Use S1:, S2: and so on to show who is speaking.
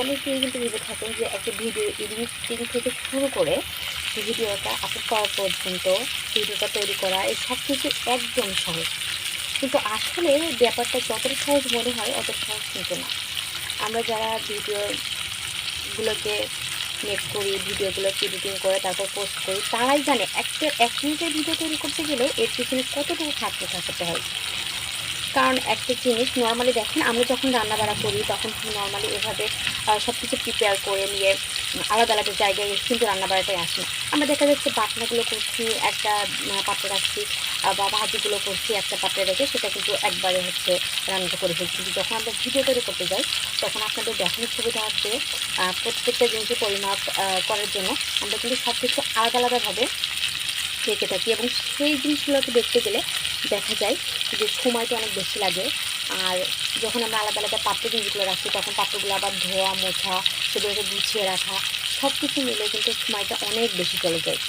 S1: অনেকেই কিন্তু ভেবে থাকেন যে একটা ভিডিও এডিটিং থেকে শুরু করে ভিডিওটা আপলোড করা পর্যন্ত ভিডিওটা তৈরি করা, এই সব কিছু একদম সহজ। কিন্তু আসলে ব্যাপারটা যতটা সহজ মনে হয় অত সহজ কিন্তু না। আমরা যারা ভিডিওগুলোকে মেক করি ভিডিওগুলোকে এডিটিং করে, তারপর পোস্ট করি, তারাই জানে একটা, এক মিনিটের ভিডিও তৈরি করতে গেলে এর পিছনে কতটুকু খাটতে থাকতে হয়। কারণ একটা জিনিস নর্মালি দেখেন, আমরা যখন রান্না বাড়া করি, তখন নর্মালি এভাবে সব কিছু প্রিপেয়ার করে নিয়ে আলাদা আলাদা জায়গায় কিন্তু রান্না বাড়াটাই আসে আমরা দেখা যাচ্ছে বাটনাগুলো করছি, একটা পাত্রে রাখছি বা ভাজিগুলো করছি, একটা পাত্রে রেখে সেটা কিন্তু একবারে হচ্ছে রান্নাটা করে ফেলছি। কিন্তু যখন আমরা ভিডিও তৈরি করতে যাই, তখন আপনাদের দেখানোর সুবিধা হচ্ছে প্রত্যেকটা জিনিসের পরিমাপ করার জন্য আমরা কিন্তু সব কিছু আলাদা আলাদাভাবে রেখে থাকি এবং সেই জিনিসগুলোকে দেখতে গেলে দেখা যায় যে সময়টা অনেক বেশি লাগে। আর যখন আমরা আলাদা আলাদা পাত্র জিনিসগুলো রাখি, তখন পাত্রগুলো আবার ধোয়া, মোছা, সেগুলোকে গুছিয়ে রাখা সব কিছু মিলে কিন্তু সময়টা অনেক বেশি চলে যায়।